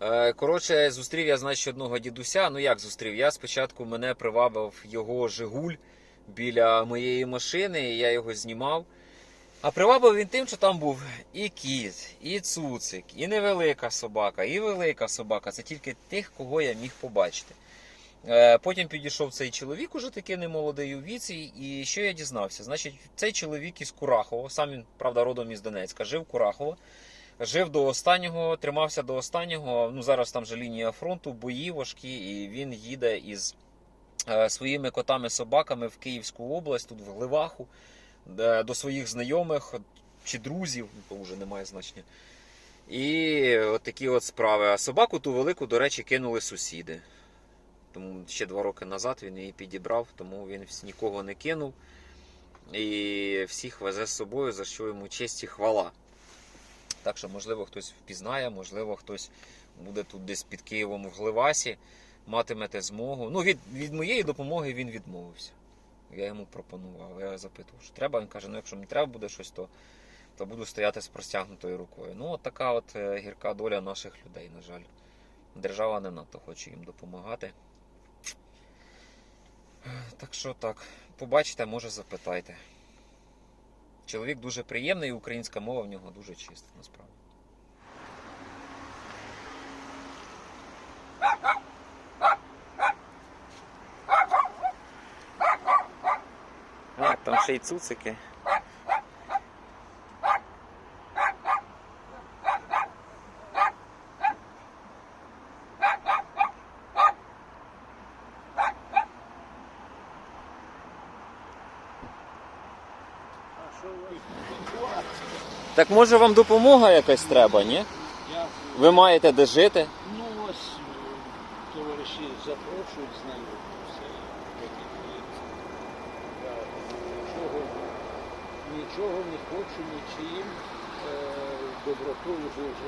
Е, Коротше, зустрів я, значить, одного дідуся. Ну як зустрів? Я спочатку мене привабив його Жигуль біля моєї машини, і я його знімав. А привабив він тим, що там був і кіт, і цуцик, і невелика собака, і велика собака. Це тільки тих, кого я міг побачити. Е, Потім підійшов цей чоловік, уже такий немолодий у віці, і що я дізнався? Значить, цей чоловік із Курахова, сам він, правда, родом із Донецька, жив Курахово. Жив до останнього, тримався до останнього. Ну зараз там же лінія фронту, бої важкі, і він їде із е, своїми котами-собаками в Київську область, тут в Гливаху, до своїх знайомих чи друзів, то вже немає значення. І от такі от справи. А собаку ту велику, до речі, кинули сусіди. Тому ще два роки назад він її підібрав, тому він нікого не кинув. І всіх везе з собою, за що йому честь і хвала. Так що, можливо, хтось впізнає, можливо, хтось буде тут десь під Києвом в Гливасі, матимете змогу. Ну, від, від моєї допомоги він відмовився. Я йому пропонував. Я запитував, що треба. Він каже, ну якщо мені треба буде щось, то, то буду стояти з простягнутою рукою. Ну, от така от е, гірка доля наших людей, на жаль. Держава не надто хоче їм допомагати. Так що так, побачите, може запитайте. Чоловік дуже приємний, і українська мова в нього дуже чиста, насправді. А, там ще й цуцики. Так може вам допомога якась треба, ні? Ви маєте де жити? ну ось е, товариші запрошують з нами. нічого, нічого не хочу нічим доброту добротою Божою.